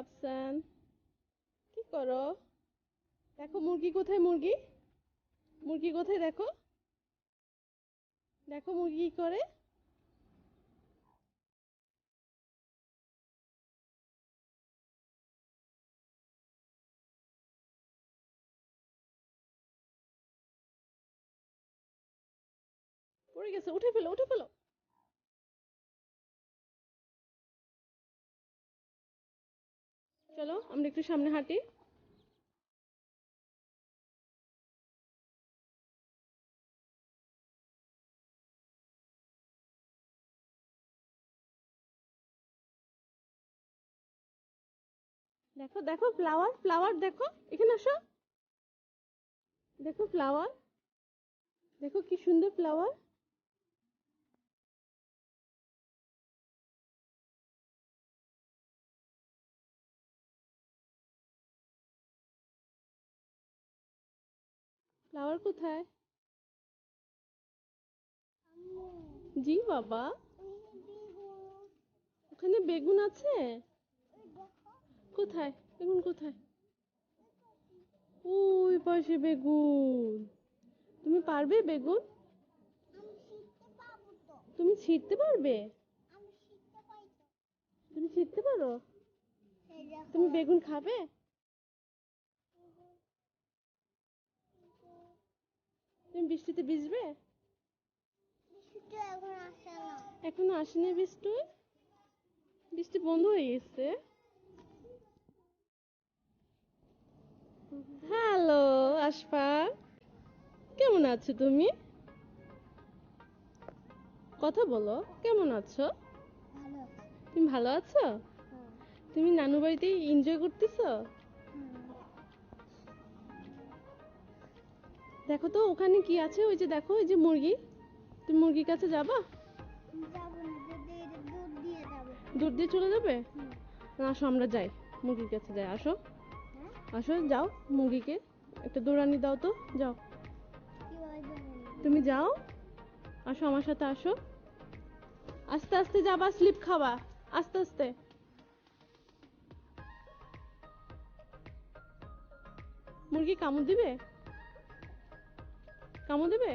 আফসান কি করো? দেখো মুরগি কোথায় মুরগি? মুরগি কোথায় দেখো? দেখো মুরগি কি করে? পড়ে গেছে, উঠে ফেলো উঠে ফেলো। চলো, আমরা একটু সামনে হাঁটি। দেখো দেখো ফ্লাওয়ার ফ্লাওয়ার দেখো, এখানে আসো। দেখো ফ্লাওয়ার দেখো, কি সুন্দর ফ্লাওয়ার ফ্লাওয়ার কোথায়? জি বাবা। ওখানে বেগুন আছে? কোথায়? বেগুন কোথায়? ওই পাশে বেগুন। তুমি পারবে বেগুন? তুমি ছিঁড়তে পারবে? তুমি ছিঁড়তে পারো? তুমি বেগুন খাবে? তুমি বৃষ্টিতে ভিজবে? এখনও আসেনি বৃষ্টি? বৃষ্টি বন্ধ হয়ে গেছে। হ্যালো আশফাক কেমন আছো তুমি? কথা বলো কেমন আছো? তুমি ভালো আছো? তুমি নানু বাড়িতে এনজয় করতেছো? দেখো তো ওখানে কি আছে? ওই যে দেখো ওই যে মুরগি। তুমি মুরগির কাছে যাবা? দূর দিয়ে চলে যাবে? আসো আমরা যাই। মুরগির কাছে যাই আসো। আসো যাও মুরগিকে। একটা দৌড়ানি দাও তো যাও। তুমি যাও। আসো আমার সাথে আসো। আস্তে আস্তে যাবা স্লিপ খাবা। আস্তে আস্তে। মুরগি কামড় দিবে? কামড় দিবে?